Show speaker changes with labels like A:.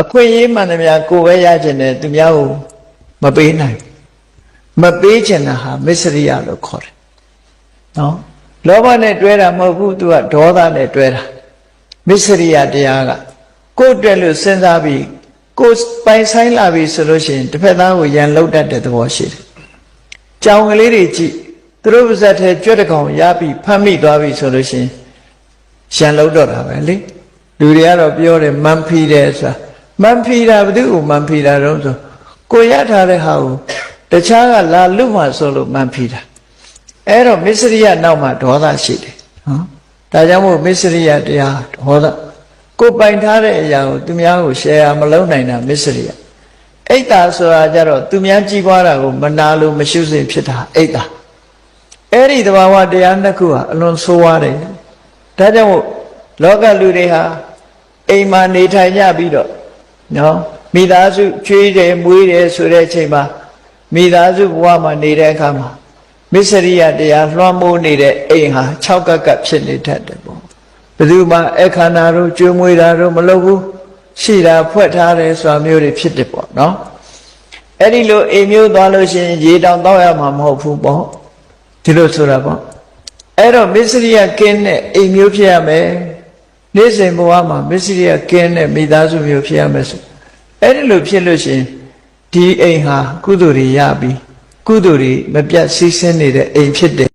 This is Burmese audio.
A: အခွင့်အရေးမှန်သမျှကိုယ်ပဲရခြင်းနဲ့သူများကိုမပေးနိုင်ဘူးမပေးခြင်းတာဟာမစ္စရိယလို့ခေါ်တယ်နော်လောဘနဲ့တွဲတာမဟုတ်ဘူးသူကဒေါသနဲ့တွဲတာမစ္စရိယတရားကကိုယ်အတွက်လို့စဉ်းစားပြီးကိုယ်ပိုင်ဆိုင်လာပြီဆိုလို့ရှိရင်တစ်ဖက်သားကိုရန်လုတ်တတ်တဲ့သဘောရှိတယ်။ကြောင်ကလေးတွေကြည့်သူတို့ပါဇက်ထဲကြွက်တကောင်ရပြီးဖမ်းမိသွားပြီဆိုလို့ရှိရင်ရန်လုတ်တော့တာပဲလေလူတွေကတော့ပြောတယ်မန်ဖီတယ်ဆိုတာ မန်ဖီတာဘယ်သူ့ကိုမန်ဖီတာတော့ဆိုကိုရထားတဲ့ဟာကိုတခြားကလာလွတ်မှဆိုလို့မန်ဖီတာအဲ့တော့မစ္စရိယနောက်မှာဒေါသရှိတယ်နော်ဒါကြောင့်မို့မစ္စရိယတရားဒေါသကိုပိုင်ထားတဲ့အရာကိုသူများကို share မလုပ်နိုင်တာမစ္စရိယအိတ်တာဆိုတာကြတော့သူများကြည်ပွားတာကိုမနာလို့မရှုစိဖြစ်တာအိတ်တာအဲ့ဒီသဘာဝတရားနှစ်ခုဟာအလွန်ဆိုးဝါးတယ်ဒါကြောင့်မို့လောကလူတွေဟာအိမ်မှာနေထိုင်ကြပြီးတော့ နော်မိသားစုချွေးတယ်မွေးတယ်ဆိုတဲ့အချိန်မှာမိသားစုဘဝမှာနေတဲ့အခါမှာမစ္စရိယတရားလွှမ်းမိုးနေတဲ့အိမ်ဟာ၆ကပ်ကပ်ဖြစ်နေတတ်တယ်ပေါ့ဘယ်သူမှအခန္ဓာတို့ကျွေးမွေးတာတို့မလုပ်ဘူးရှိတာဖွက်ထားတယ်ဆိုတာမျိုးတွေဖြစ်တယ်ပေါ့နော်အဲ့ဒီလိုအိမ်မျိုးသွားလို့ရှိရင်ရေတောင်တောက်ရမှာမဟုတ်ဘူးပေါ့ဒီလိုဆိုတာပေါ့အဲ့တော့မစ္စရိယကင်းတဲ့အိမ်မျိုးဖြစ်ရမယ် နေ့စဉ်ဘဝမှာမစ္စရိယကင်းတဲ့မိသားစုမျိုးဖြစ်ရမယ်ဆိုအဲ့ဒီလိုဖြစ်လို့ရှိရင်ဒီအိမ်ဟာကုသိုလ်တွေရပြီကုသိုလ်တွေမပြတ်စီးဆင်းနေတဲ့အိမ်ဖြစ်တယ်